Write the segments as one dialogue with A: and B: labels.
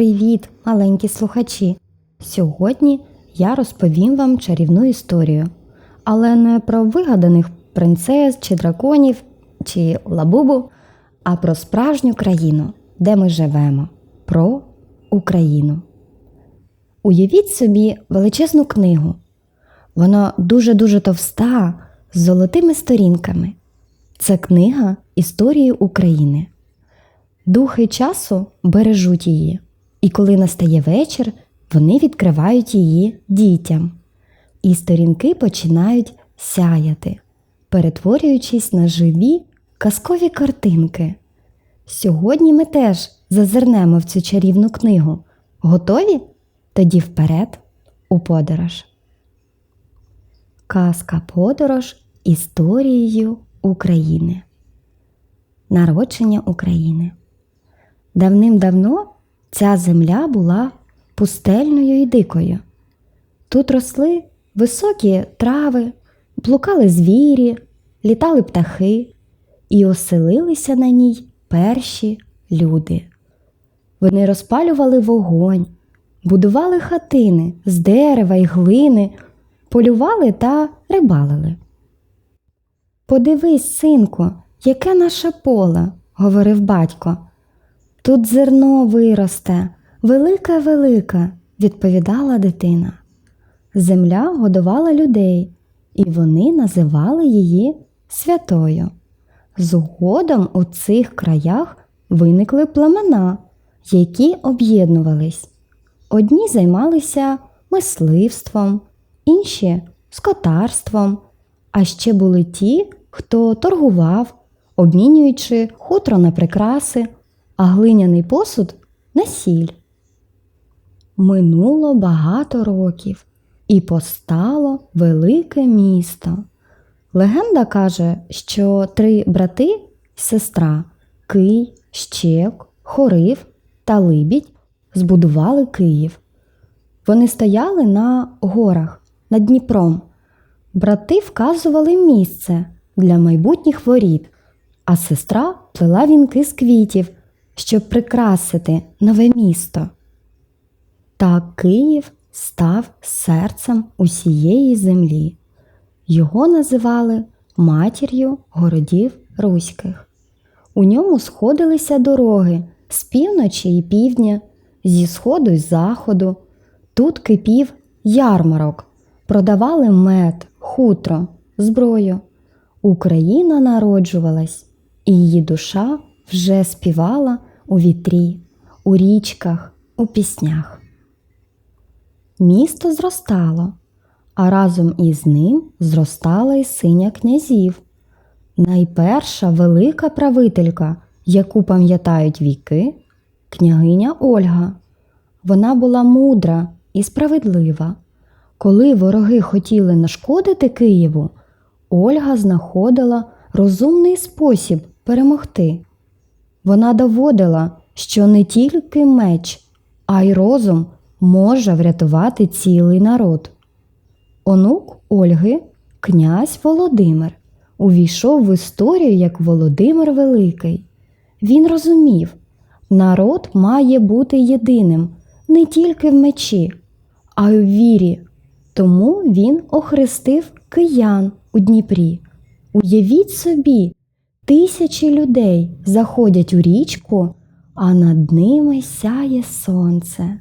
A: Привіт, маленькі слухачі! Сьогодні я розповім вам чарівну історію, але не про вигаданих принцес чи драконів чи лабубу, а про справжню країну, де ми живемо, про Україну. Уявіть собі величезну книгу. Вона дуже-дуже товста, з золотими сторінками. Це книга історії України. Духи часу бережуть її, і коли настає вечір, вони відкривають її дітям. І сторінки починають сяяти, перетворюючись на живі казкові картинки. Сьогодні ми теж зазирнемо в цю чарівну книгу. Готові? Тоді вперед у подорож. Казка Подорож історією України. Народження України. Давним-давно ця земля була пустельною і дикою. Тут росли високі трави, блукали звірі, літали птахи, і оселилися на ній перші люди. Вони розпалювали вогонь, будували хатини з дерева й глини, полювали та рибалили. Подивись, синку, яке наше поле, говорив батько. Тут зерно виросте, велике велике, відповідала дитина. Земля годувала людей, і вони називали її святою. Згодом у цих краях виникли племена, які об'єднувались. Одні займалися мисливством, інші скотарством, а ще були ті, хто торгував, обмінюючи хутро на прикраси, а глиняний посуд на сіль. Минуло багато років і постало велике місто. Легенда каже, що три брати сестра Кий, Щек, Хорив та Либідь збудували Київ. Вони стояли на горах над Дніпром. Брати вказували місце для майбутніх воріт, а сестра плела вінки з квітів, щоб прикрасити нове місто. Так Київ став серцем усієї землі. Його називали матір'ю городів руських. У ньому сходилися дороги з півночі і півдня, зі сходу й заходу. Тут кипів ярмарок, продавали мед, хутро, зброю. Україна народжувалась, і її душа вже співала у вітрі, у річках, у піснях. Місто зростало, а разом із ним зростала й синя князів. Найперша велика правителька, яку пам'ятають віки, княгиня Ольга. Вона була мудра і справедлива. Коли вороги хотіли нашкодити Києву, Ольга знаходила розумний спосіб перемогти. Вона доводила, що не тільки меч, а й розум може врятувати цілий народ. Онук Ольги, князь Володимир, увійшов в історію як Володимир Великий. Він розумів, народ має бути єдиним не тільки в мечі, а й у вірі. Тому він охрестив киян у Дніпрі. Уявіть собі, тисячі людей заходять у річку, а над ними сяє сонце.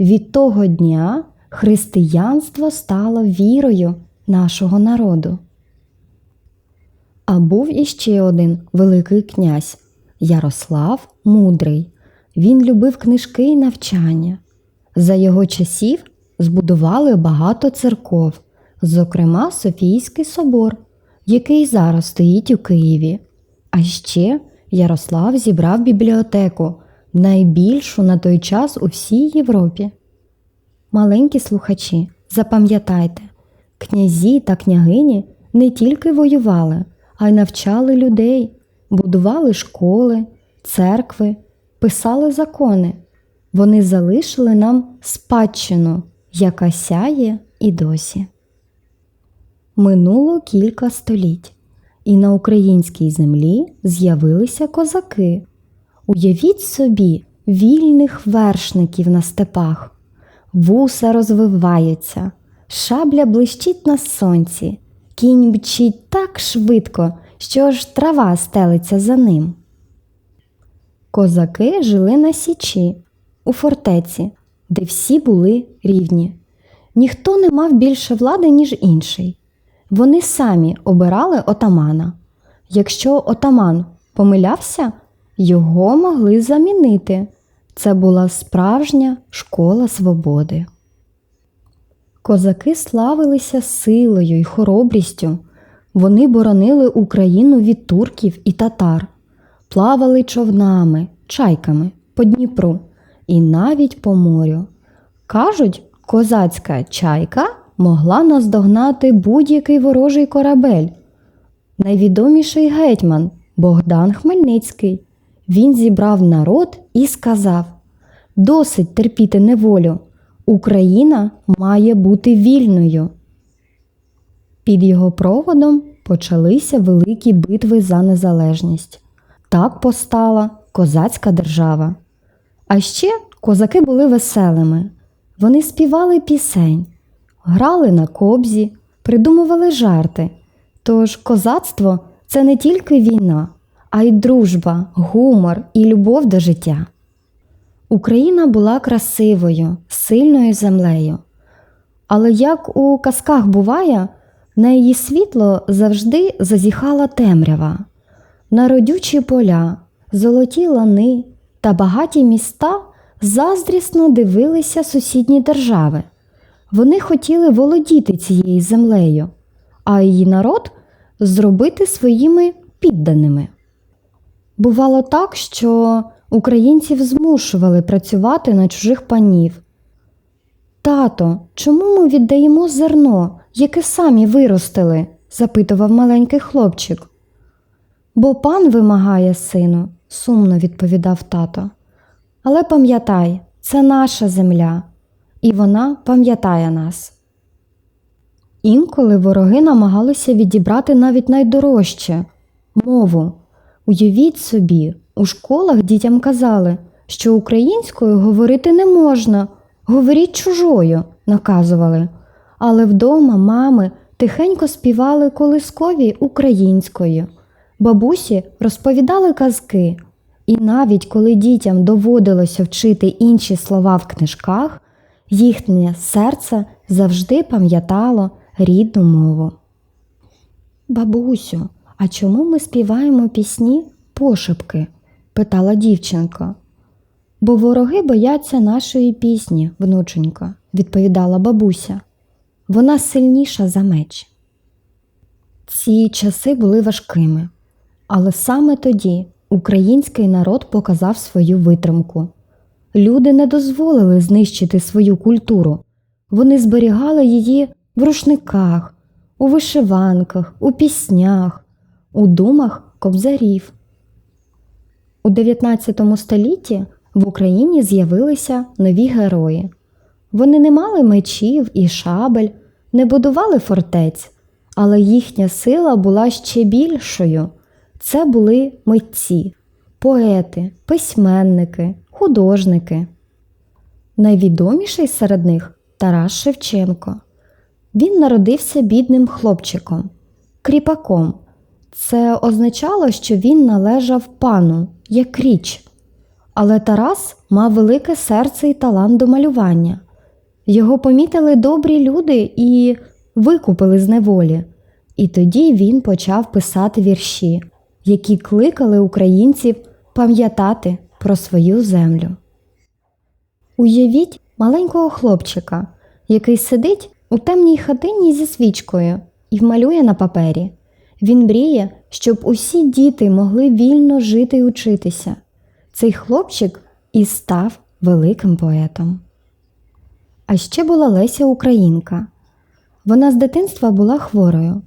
A: Від того дня християнство стало вірою нашого народу. А був іще один великий князь Ярослав Мудрий. Він любив книжки й навчання. За його часів збудували багато церков, зокрема Софійський собор, який зараз стоїть у Києві. А ще Ярослав зібрав бібліотеку, найбільшу на той час у всій Європі. Маленькі слухачі, запам'ятайте, князі та княгині не тільки воювали, а й навчали людей, будували школи, церкви, писали закони. Вони залишили нам спадщину, яка сяє і досі. Минуло кілька століть, і на українській землі з'явилися козаки. Уявіть собі, вільних вершників на степах. Вуса розвиваються, шабля блищить на сонці, кінь мчить так швидко, що аж трава стелиться за ним. Козаки жили на січі, у фортеці, де всі були рівні. Ніхто не мав більше влади, ніж інший. Вони самі обирали отамана. Якщо отаман помилявся, його могли замінити. Це була справжня школа свободи. Козаки славилися силою й хоробрістю. Вони боронили Україну від турків і татар, плавали човнами, чайками по Дніпру і навіть по морю. Кажуть, козацька чайка могла наздогнати будь-який ворожий корабель. Найвідоміший гетьман Богдан Хмельницький. Він зібрав народ і сказав: Досить терпіти неволю. Україна має бути вільною. Під його проводом почалися великі битви за незалежність. Так постала козацька держава. А ще козаки були веселими. Вони співали пісень, грали на кобзі, придумували жарти. Тож козацтво це не тільки війна, а й дружба, гумор і любов до життя. Україна була красивою, сильною землею. Але як у казках буває, на її світло завжди зазіхала темрява. На родючі поля, золоті лани та багаті міста заздрісно дивилися сусідні держави. Вони хотіли володіти цією землею, а її народ зробити своїми підданими. Бувало так, що українців змушували працювати на чужих панів. Тато, чому ми віддаємо зерно, яке самі виростили? запитував маленький хлопчик. Бо пан вимагає, сину, сумно відповідав тато. Але пам'ятай, це наша земля, і вона пам'ятає нас. Інколи вороги намагалися відібрати навіть найдорожче мову. Уявіть собі, у школах дітям казали, що українською говорити не можна, говоріть чужою, наказували. Але вдома мами тихенько співали колискові українською. Бабусі розповідали казки, і навіть коли дітям доводилося вчити інші слова в книжках, їхнє серце завжди пам'ятало рідну мову. Бабусю, а чому ми співаємо пісні пошепки? питала дівчинка. Бо вороги бояться нашої пісні, внученька, відповідала бабуся. Вона сильніша за меч. Ці часи були важкими, але саме тоді український народ показав свою витримку. Люди не дозволили знищити свою культуру, вони зберігали її в рушниках, у вишиванках, у піснях, у думах кобзарів. У 19 столітті в Україні з'явилися нові герої. Вони не мали мечів і шабель, не будували фортець, але їхня сила була ще більшою. Це були митці, поети, письменники, художники. Найвідоміший серед них Тарас Шевченко. Він народився бідним хлопчиком, кріпаком. Це означало, що він належав пану, як річ. Але Тарас мав велике серце і талант до малювання. Його помітили добрі люди і викупили з неволі. І тоді він почав писати вірші, які кликали українців пам'ятати про свою землю. Уявіть маленького хлопчика, який сидить у темній хатині зі свічкою і вмалює на папері. Він мріє, щоб усі діти могли вільно жити й учитися. Цей хлопчик і став великим поетом. А ще була Леся Українка. Вона з дитинства була хворою,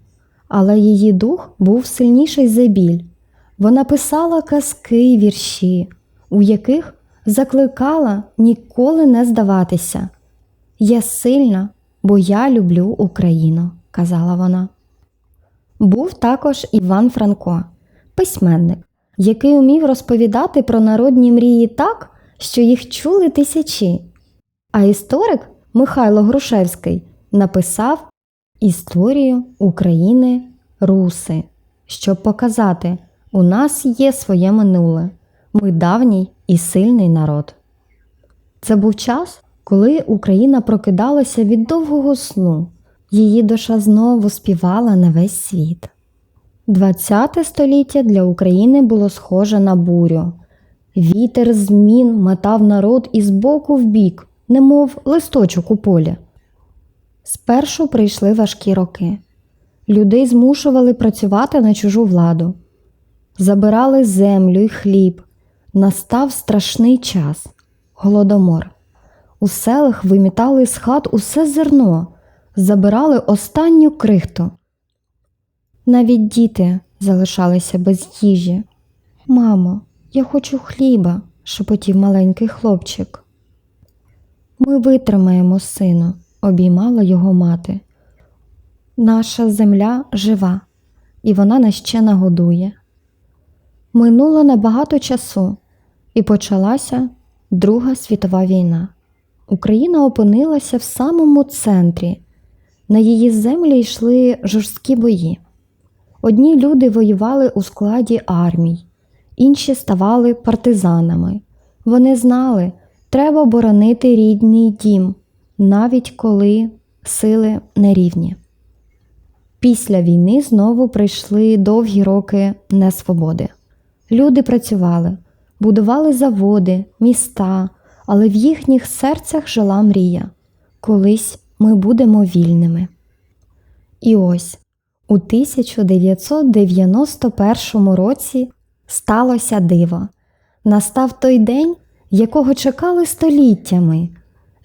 A: але її дух був сильніший за біль. Вона писала казки й вірші, у яких закликала ніколи не здаватися. Я сильна, бо я люблю Україну, казала вона. Був також Іван Франко, письменник, який умів розповідати про народні мрії так, що їх чули тисячі. А історик Михайло Грушевський написав Історію України Руси, щоб показати, у нас є своє минуле, ми давній і сильний народ. Це був час, коли Україна прокидалася від довгого сну, її душа знову співала на весь світ. ХХ століття для України було схоже на бурю. Вітер змін метав народ із боку в бік, немов листочок у полі. Спершу прийшли важкі роки. Людей змушували працювати на чужу владу, забирали землю й хліб. Настав страшний час голодомор. У селах вимітали з хат усе зерно, забирали останню крихту. Навіть діти залишалися без їжі. Мамо, я хочу хліба, шепотів маленький хлопчик. Ми витримаємо, сину, обіймала його мати. Наша земля жива, і вона нас ще нагодує. Минуло небагато часу, і почалася Друга світова війна. Україна опинилася в самому центрі. На її землі йшли жорсткі бої. Одні люди воювали у складі армій, інші ставали партизанами. Вони знали, треба боронити рідний дім, навіть коли сили нерівні. Після війни знову прийшли довгі роки несвободи. Люди працювали, будували заводи, міста, але в їхніх серцях жила мрія. Колись ми будемо вільними. І ось у 1991 році сталося диво. Настав той день, якого чекали століттями.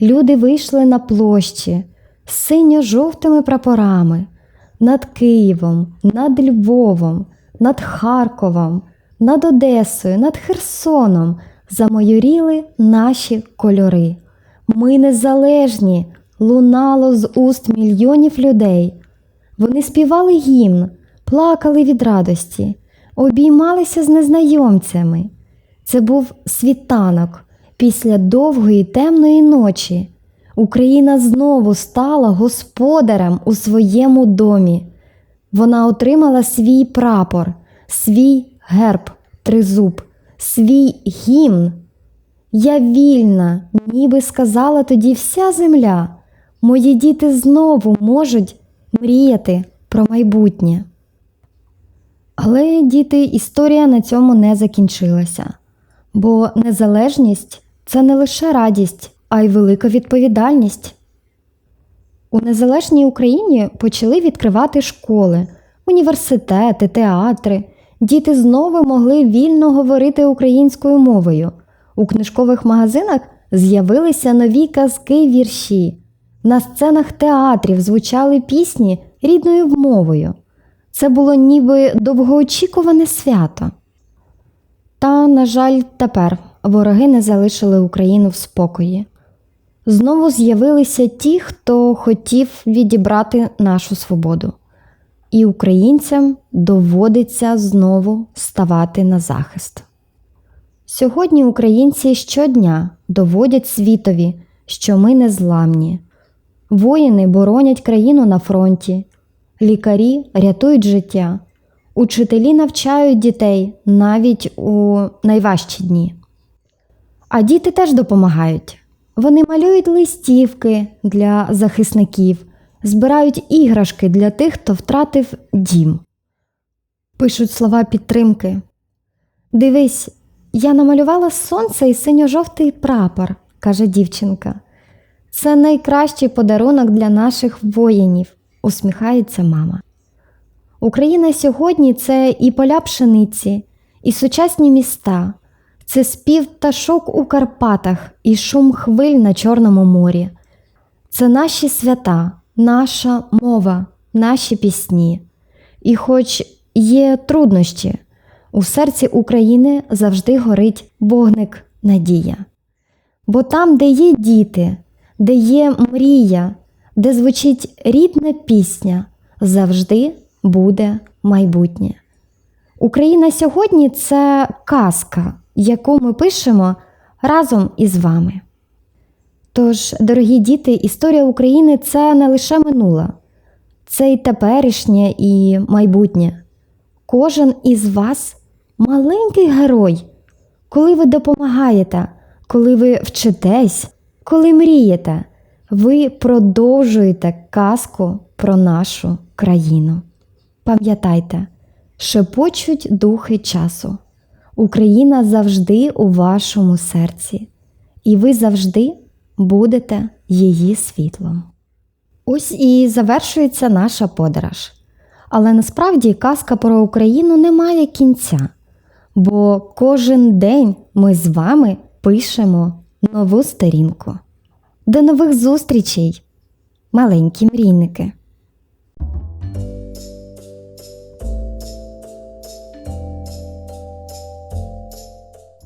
A: Люди вийшли на площі з синьо-жовтими прапорами над Києвом, над Львовом, над Харковом, над Одесою, над Херсоном замайоріли наші кольори. Ми незалежні, лунало з уст мільйонів людей. Вони співали гімн, плакали від радості, обіймалися з незнайомцями. Це був світанок після довгої темної ночі. Україна знову стала господарем у своєму домі. Вона отримала свій прапор, свій герб, тризуб, свій гімн. Я вільна, ніби сказала тоді вся земля. Мої діти знову можуть мріяти про майбутнє. Але, діти, історія на цьому не закінчилася, бо незалежність це не лише радість, а й велика відповідальність. У незалежній Україні почали відкривати школи, університети, театри. Діти знову могли вільно говорити українською мовою. У книжкових магазинах з'явилися нові казки вірші. На сценах театрів звучали пісні рідною мовою. Це було ніби довгоочікуване свято. Та, на жаль, тепер вороги не залишили Україну в спокої. Знову з'явилися ті, хто хотів відібрати нашу свободу, і українцям доводиться знову ставати на захист. Сьогодні українці щодня доводять світові, що ми незламні. Воїни боронять країну на фронті, лікарі рятують життя, учителі навчають дітей навіть у найважчі дні. А діти теж допомагають. Вони малюють листівки для захисників, збирають іграшки для тих, хто втратив дім. Пишуть слова підтримки. Дивись, я намалювала сонце і синьо-жовтий прапор, каже дівчинка. Це найкращий подарунок для наших воїнів, усміхається мама. Україна сьогодні це і поля пшениці, і сучасні міста, це спів пташок у Карпатах і шум хвиль на Чорному морі. Це наші свята, наша мова, наші пісні. І хоч є труднощі, у серці України завжди горить вогник надія. Бо там, де є діти, де є мрія, де звучить рідна пісня, завжди буде майбутнє. Україна сьогодні це казка, яку ми пишемо разом із вами. Тож, дорогі діти, історія України це не лише минуле, це й теперішнє і майбутнє. Кожен із вас маленький герой, коли ви допомагаєте, коли ви вчитесь, коли мрієте, ви продовжуєте казку про нашу країну. Пам'ятайте, шепочуть духи часу. Україна завжди у вашому серці, і ви завжди будете її світлом. Ось і завершується наша подорож. Але насправді казка про Україну не має кінця, бо кожен день ми з вами пишемо нову сторінку. До нових зустрічей, маленькі мрійники!